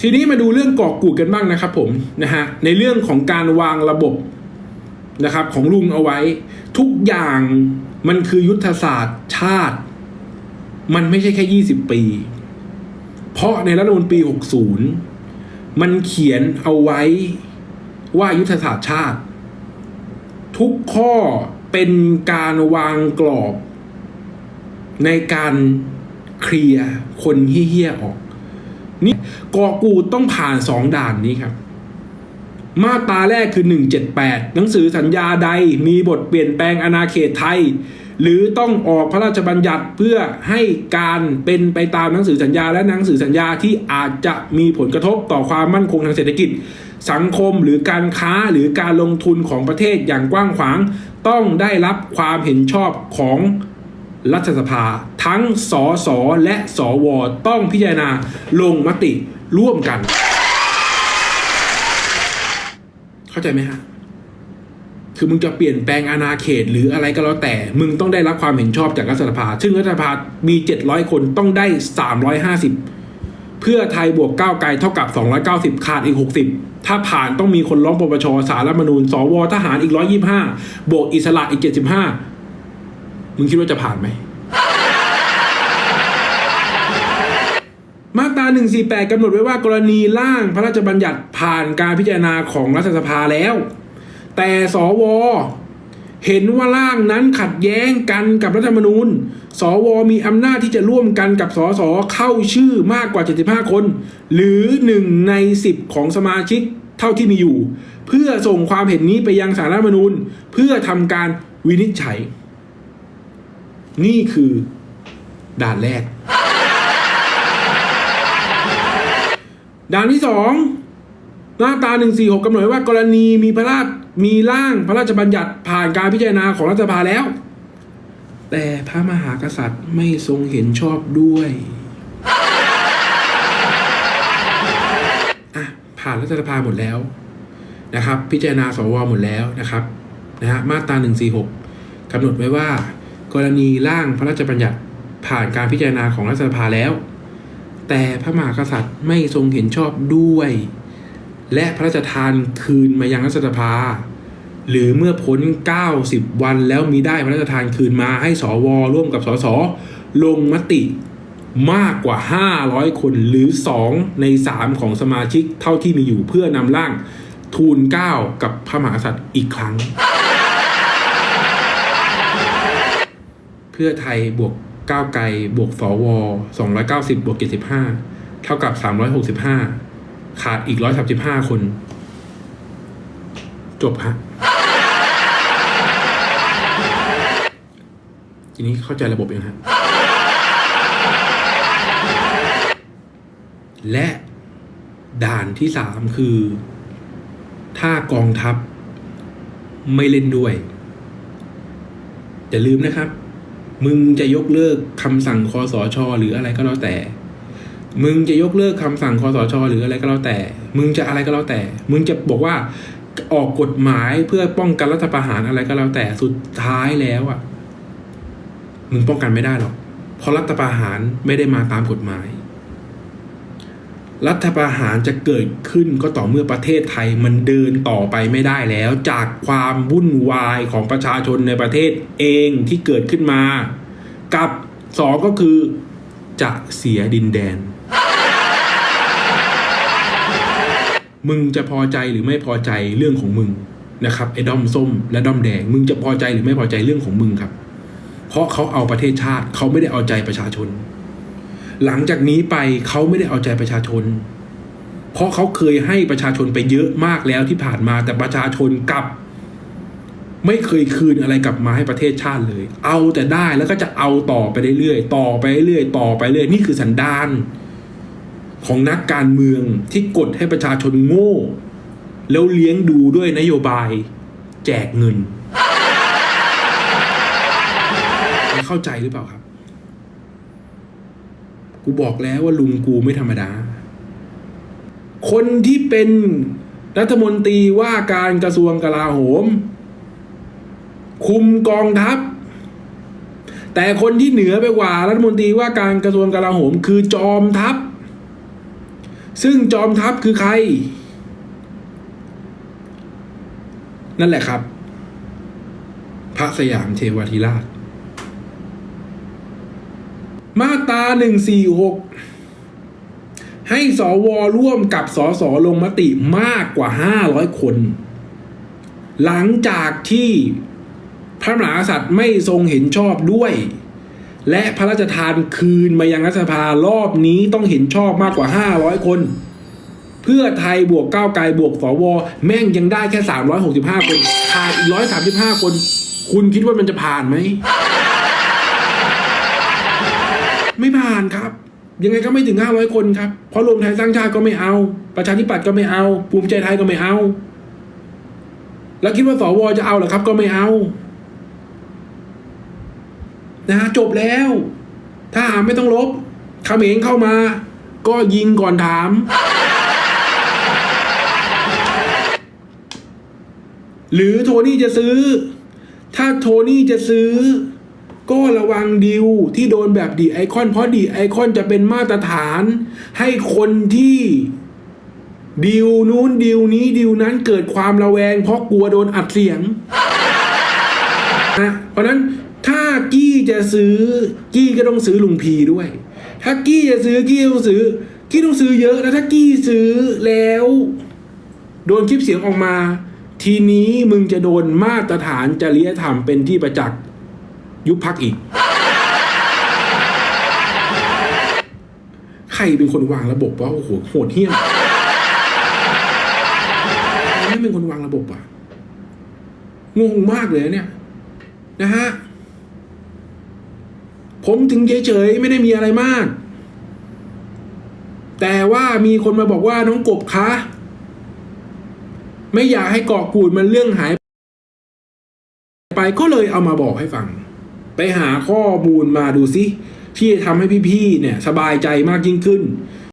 ทีนี้มาดูเรื่องกาะกูดกันบ้างนะครับผมนะฮะในเรื่องของการวางระบบนะครับของลุงเอาไว้ ทุกอย่างมันคือยุทธศาสตร์ชาติ มันไม่ใช่แค่ 20 ปี เพราะในรัฐธรรมนูญปี 60 มันเขียนเอาไว้ว่ายุทธศาสตร์ชาติ ทุกข้อเป็นการวางกรอบ ในการเคลียร์คนเฮี้ยๆออก นี่กอกูต้องผ่านสองด่านนี้ครับ มาตราแรกคือ 178 หนังสือสัญญาใดมีบทเปลี่ยนแปลงอาณาเขตไทย หรือต้องออกพระราชบัญญัติเพื่อให้การเป็นไปตามหนังสือสัญญาและหนังสือสัญญาที่อาจจะมีผลกระทบต่อความมั่นคงทางเศรษฐกิจ สังคมหรือการค้าหรือการลงทุนของประเทศอย่างกว้างขวาง ต้องได้รับความเห็นชอบของ รัฐสภา ทั้งสสและสวต้องพิจารณาลงมติร่วมกัน เข้าใจไหมฮะคือมึงจะเปลี่ยนแปลงอาณาเขตหรืออะไรก็แล้วแต่ มึงต้องได้รับความเห็นชอบจากรัฐสภา ซึ่งรัฐสภามี 700 คนต้องได้ 350 เพื่อไทยบวกก้าวไกลเท่ากับ 290 ขาดอีก 60 ถ้าผ่านต้องมีคนร้องปปชสารรัฐมนูญสวทหารอีก 125 บวกอิสระอีก 75 มึงคิดว่าจะผ่านไหม มาตรา 148กำหนดไว้ว่ากรณีร่างพระราชบัญญัติผ่านการพิจารณาของรัฐสภาแล้ว แต่สวเห็นว่าร่างนั้นขัดแย้งกันกับรัฐธรรมนูญ สวมีอำนาจที่จะร่วมกันกับสสเข้าชื่อมากกว่า 75 คน หรือ 1 ใน 10 ของสมาชิกเท่าที่มีอยู่ เพื่อส่งความเห็นนี้ไปยังสารรัฐธรรมนูญ เพื่อทำการวินิจฉัย นี่คือด่านแรก ด่านที่สองมาตรา146กำหนดไว้ว่ากรณีมีพระราชมีร่างพระราชบัญญัติผ่านการพิจารณาของรัฐสภาแล้ว แต่พระมหากษัตริย์ไม่ทรงเห็นชอบด้วยอะผ่านรัฐสภาหมดแล้วนะครับ พิจารณาสวหมดแล้วนะครับนะฮะมาตรา146กำหนดไว้ว่า กรณีร่างพระราชบัญญัติผ่านการพิจารณาของรัฐสภาแล้ว แต่พระมหากษัตริย์ไม่ทรงเห็นชอบด้วย และพระราชทานคืนมายังรัฐสภา หรือเมื่อพ้น 90 วันแล้วมีได้พระราชทานคืนมาให้สวร่วมกับสสลงมติมากกว่า 500 คนหรือ 2 ใน 3 ของสมาชิกเท่าที่มีอยู่เพื่อนำร่างทูลเก้ากับพระมหากษัตริย์อีกครั้ง พื่อไทยบวกก้าวไกลบวกสวอ290บวก75เท่ากับ365ขาดอีก135คน จบฮะทีนี้เข้าใจระบบยังฮะและด่านที่สามคือ ถ้ากองทัพไม่เล่นด้วยอย่าลืมนะครับ มึงจะยกเลิกคำสั่งคอสชหรืออะไรก็แล้วแต่ มึงจะยกเลิกคำสั่งคอสชหรืออะไรก็แล้วแต่ มึงจะอะไรก็แล้วแต่ มึงจะบอกว่าออกกฎหมายเพื่อป้องกันรัฐประหารอะไรก็แล้วแต่สุดท้ายแล้วอะ มึงป้องกันไม่ได้หรอกเพราะรัฐประหารไม่ได้มาตามกฎหมาย รัฐประหารจะเกิดขึ้นก็ต่อเมื่อประเทศไทยมันเดินต่อไปไม่ได้แล้ว จากความวุ่นวายของประชาชนในประเทศเองที่เกิดขึ้นมา กับสองก็คือจะเสียดินแดน มึงจะพอใจหรือไม่พอใจเรื่องของมึงนะครับไอ้ด้อมส้มและด้อมแดง มึงจะพอใจหรือไม่พอใจเรื่องของมึงครับ เพราะเขาเอาประเทศชาติเขาไม่ได้เอาใจประชาชน หลังจากนี้ไปเขาไม่ได้เอาใจประชาชน เพราะเขาเคยให้ประชาชนไปเยอะมากแล้วที่ผ่านมาแต่ประชาชนกลับ ไม่เคยคืนอะไรกลับมาให้ประเทศชาติเลย เอาแต่ได้แล้วก็จะเอาต่อไปเรื่อยๆต่อไปเรื่อยๆต่อไปเรื่อยนี่คือสันดานของนักการเมืองที่กดให้ประชาชนโง่ แล้วเลี้ยงดูด้วยนโยบาย แจกเงิน เข้าใจหรือเปล่าครับ กูบอกแล้วว่าลุงกูไม่ธรรมดา คนที่เป็นรัฐมนตรีว่าการกระทรวงกลาโหม คุมกองทัพ แต่คนที่เหนือไปกว่ารัฐมนตรีว่าการกระทรวงกลาโหม คือจอมทัพ ซึ่งจอมทัพคือใคร นั่นแหละครับ พระสยามเทวทิราช มาตราหนึ่งสี่หกให้สวร่วมกับสอสอลงมติมากกว่าห้าร้อยคน หลังจากที่พระมหากษัตริย์ไม่ทรงเห็นชอบด้วย และพระราชทานคืนมายังรัฐสภารอบนี้ต้องเห็นชอบมากกว่า 500 คน เพื่อไทยบวกก้าวไกลบวกสวแม่งยังได้แค่ 365 คนขาดอีก135 คน คุณคิดว่ามันจะผ่านไหม ไม่ผ่านครับ ยังไงก็ไม่ถึง 500 คนครับ เพราะรวมไทยสร้างชาติก็ไม่เอา ประชาธิปัตย์ก็ไม่เอา ภูมิใจไทยก็ไม่เอา แล้วคิดว่าสวจะเอาเหรอครับ ก็ไม่เอา นะฮะจบแล้วถ้าหามไม่ต้องลบเขมรเข้ามา ก็ยิงก่อนถาม หรือโทนี่จะซื้อ ถ้าโทนี่จะซื้อ ก็ระวังดิวที่โดนแบบดีไอคอนเพราะดีไอคอนจะเป็นมาตรฐาน ให้คนที่ดิวนู้นดิวนี้ดิวนั้นเกิดความระแวง เพราะกลัวโดนอัดเสียงนะเพราะนั้นถ้ากี้จะซื้อกี้ก็ต้องซื้อลุงพีด้วย ถ้ากี้จะซื้อกี้ต้องซื้อ กี้ต้องซื้อเยอะแล้วถ้ากี้ซื้อแล้ว โดนคลิปเสียงออกมา ทีนี้มึงจะโดนมาตรฐานจริยธรรมเป็นที่ประจักษ์ ยุบพักอีก ใครเป็นคนวางระบบวะโอ้โหโหดเหี้ยมใครไม่เป็นคนวางระบบอะงงมากเลยเนี่ย นะฮะ ผมถึงเฉยๆไม่ได้มีอะไรมาก แต่ว่ามีคนมาบอกว่าน้องกบคะไม่อยากให้เกาะกูดมันเรื่องหาย ไปก็เลยเอามาบอกให้ฟัง ไปหาข้อมูลมาดูซิที่จะทำให้พี่ๆเนี่ยสบายใจมากยิ่งขึ้น